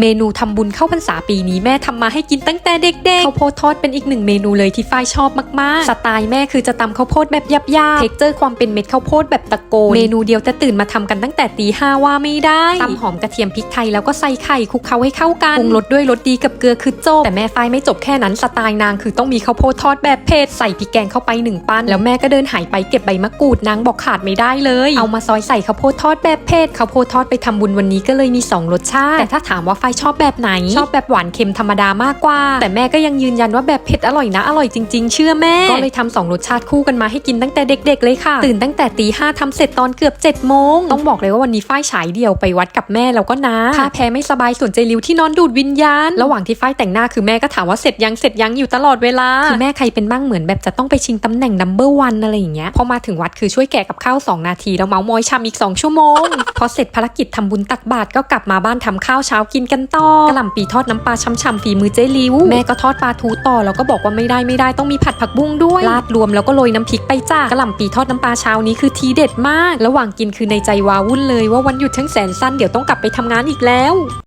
เมนูทำบุญเข้าพรรษาปีนี้แม่ทำมาให้กินตั้งแต่เด็กๆข้าวโพดทอดเป็นอีกหนึ่งเมนูเลยที่ฝ้ายชอบมากๆ สไตล์แม่คือจะตำข้าวโพดแบบยับยาเท็กเจอร์ความเป็นเม็ดข้าวโพดแบบตะโกน เมนูเดียวแต่ตื่นมาทำกันตั้งแต่ตีห้าว่าไม่ได้ตำหอมกระเทียมพริกไทยแล้วก็ใส่ไข่คลุกเคล้าให้เข้ากันปรุงรสด้วยรสดีกับเกลือคือจบแต่แม่ฝ้ายไม่จบแค่นั้นสไตล์นางคือต้องมีข้าวโพดทอดแบบเผ็ดใส่พริกแกงเข้าไปหนึ่งปั้นแล้วแม่ก็เดินหายไปเก็บใบมะกรูดนางบอกขาดไม่ได้เลย เอามาซอยใส่ข้าวโพดทอดแบบเผ็ดข้าวโพดทอดไปทำบุญวันนี้ก็เลยมีสองรสชาติแต่ถ้าถามว่าไฟชอบแบบไหน ชอบแบบหวานเค็มธรรมดามากกว่า แต่แม่ก็ยังยืนยันว่าแบบเผ็ดอร่อยนะ อร่อยจริง ๆ เชื่อแม่ ก็เลยทำสองรสชาติคู่กันมาให้กินตั้งแต่เด็ก ๆ เลยค่ะ ตื่นตั้งแต่ตีห้าทำเสร็จตอนเกือบ7จ็ดโมงต้องบอกเลยว่าวันนี้ฝ้ายฉายเดี่ยวไปวัดกับแม่แล้วก็นะถ้าแพ้ไม่สบายส่วนใจริวที่นอนดูดวิญญาณ ระหว่างที่ฝ้ายแต่งหน้าคือแม่ก็ถามว่าเสร็จยังเสร็จยังอยู่ตลอดเวลาคือแม่ใครเป็นบ้างเหมือนแบบจะต้องไปชิงตำแหน่งนัมเบอร์วันอะไรอย่างเงี้ยพอมาถึงวัดคือช่วยแกะกับข้าวสองนาทีแล้วเมาส์มอยชามอีกสองชั่วโมง พอเสร็จภารกิจทำบุญตักบาตรก็กลับมาบ้านทำข้าวเช้ากินกันต่อกระหล่ำปีทอดน้ำปลาช่ำๆฝีมือเจ๊ลิวแม่ก็ทอดปลาทูต่อแล้วก็บอกว่าไม่ได้ไม่ได้ต้องมีผัดผักบุ้งด้วยราดรวมแล้วก็โรยน้ำพริกไปจ้ากระหล่ำปีทอดน้ำปลาเช้านี้คือทีเด็ดมาก ระหว่างกินคือในใจวาวุ่นเลยว่าวันหยุดทั้งแสนสั้นเดี๋ยวต้องกลับไปทำงานอีกแล้ว